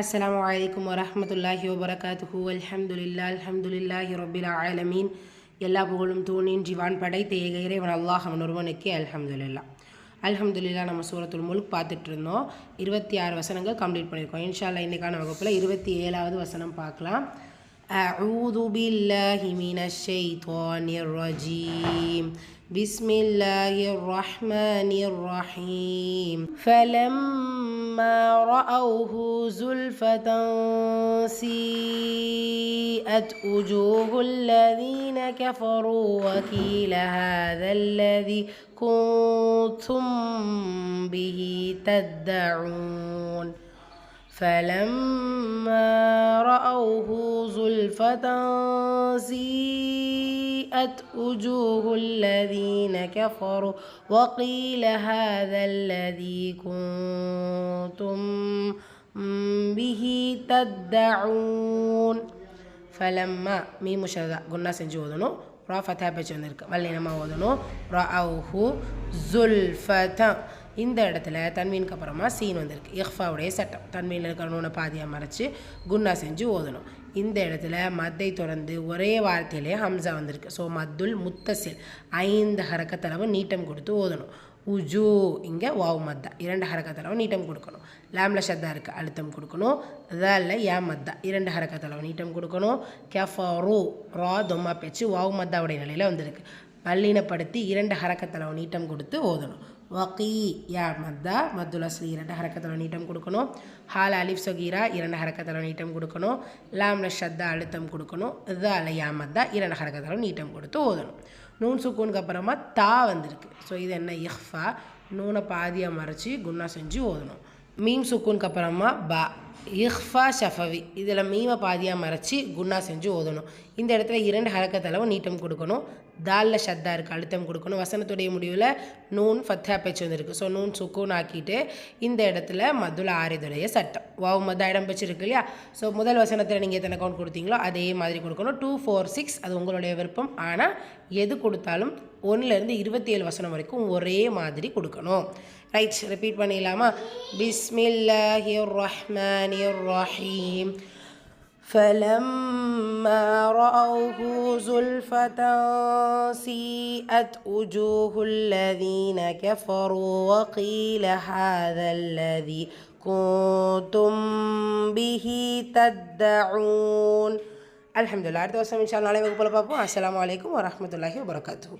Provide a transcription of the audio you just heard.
அஸ்ஸலாமு அலைக்கும் வரஹ்மத்துல்லாஹி வபரகாத்துஹு அல்ஹம்துலில்லா அல்ஹம்துலில்லாஹி ரப்பில் ஆலமீன் எல்லா புகழும் தூணின் ஜிவான் படைத்த ஏக இறைவன் அல்லாஹ் அவன் ஒருவனுக்கே அல்ஹம்துலில்லா அல்ஹம்துலில்லா நம்ம சூரத்துல் முல்க் பார்த்துட்டு இருந்தோம் இருபத்தி ஆறு வசனங்கள் கம்ப்ளீட் பண்ணியிருக்கோம் இன்ஷா அல்லாஹ் இன்னைக்கான வகுப்பில் இருபத்தி ஏழாவது வசனம் பார்க்கலாம் أعوذ بالله من الشيطان الرجيم بسم الله الرحمن الرحيم فلما رأوه زلفة سيئت وجوه الذين كفروا وقيل هذا الذي كنتم به تدعون فلما رأوه زلفة سيئت وجوه الذين كفروا وقيل هذا الذي كنتم به تدعون. فلما مي مشرد قلنا سنجودنو را فتح بچندرك ملينا ما ودنو رأوه زلفة. இந்த இடத்துல தன்மீனுக்கு அப்புறமா சீன் வந்திருக்கு. இஹ்ஃபாவுடைய சட்டம். தன்மீனில் இருக்கிற நூனை பாதியாக மறைச்சி குன்னா செஞ்சு ஓதணும். இந்த இடத்துல மத்தை தொடர்ந்து ஒரே வார்த்தையிலே ஹம்சா வந்திருக்கு. ஸோ மத்துல் முத்தசில் ஐந்து ஹரக்கத்தளவு நீட்டம் கொடுத்து ஓதணும். உஜு இங்கே வாவ் மத்தா. இரண்டு ஹரக்கத்தளவு நீட்டம் கொடுக்கணும். லேம்ல ஷத்தா இருக்குது அழுத்தம் கொடுக்கணும். அதில் யா மத்தா. இரண்டு ஹரக்கத்தளவு நீட்டம் கொடுக்கணும். கெஃபரு ரா தொம்மா பேச்சு வாவ் மத்தாவுடைய நிலையில் வந்திருக்கு. அல்லினப்படுத்தி இரண்டு ஹரக்கத்தளவு நீட்டம் கொடுத்து ஓதணும். வக்கி யா மத்தா மத்துல் அஸ்லி இரண்டு ஹரக்கத்தளவு நீட்டம் கொடுக்கணும். ஹால் அலிஃப் சொகீரா இரண்டு ஹரக்கத்தளவு நீட்டம் கொடுக்கணும். லாம்ல ஷத்தா அழுத்தம் கொடுக்கணும். தால யா மத்தா இரண்டு ஹரக்கத்தளவு நீட்டம் கொடுத்து ஓதணும். நூன் சுக்கூனுக்கு அப்புறமா தா வந்திருக்கு. ஸோ இது என்ன? இஹ்ஃபா. நூனை பாதியாக மறைச்சி குன்னா செஞ்சு ஓதணும். மீம் சுக்கூனுக்கு அப்புறமா பா. இஹ்ஃபா ஷஃபவி. இதில் மீமை பாதியாக மறைச்சி குன்னா செஞ்சு ஓதணும். இந்த இடத்துல இரண்டு ஹரக்கத்தளவு நீட்டம் கொடுக்கணும். தாலில் ஷத்தா இருக்குது அழுத்தம் கொடுக்கணும். வசனத்துடைய முடிவில் நூன் ஃபத்தா பேச்சு வந்துருக்கு. ஸோ நூன் சுக்கூன் ஆக்கிட்டு இந்த இடத்துல மதுல ஆரிதுடைய சட்டம். வாவ் மதா இடம் வச்சிருக்கு இல்லையா? ஸோ முதல் வசனத்தில் நீங்கள் எத்தனை அக்கௌண்ட் கொடுத்தீங்களோ அதே மாதிரி கொடுக்கணும். டூ ஃபோர் சிக்ஸ் அது உங்களுடைய விருப்பம். ஆனால் எது கொடுத்தாலும் ஒன்றுலேருந்து இருபத்தி ஏழு வசனம் வரைக்கும் ஒரே மாதிரி கொடுக்கணும் ரைட் ரிப்பீட் பண்ணிடலாமா பிஸ்மில்லாஹிர் ரஹ்மானிர் ரஹீம் فلما رأوه زلفة سيئت وجوه الذين كفروا وقيل هذا الذي كنتم به تدعون الحمد لله அடுத்த வருஷம் இன்ஷா நாளை வகுப்பில் பார்ப்போம் அஸ்லாம் வலைக்கம் வரமத்துல்லாஹி வபரகாத்து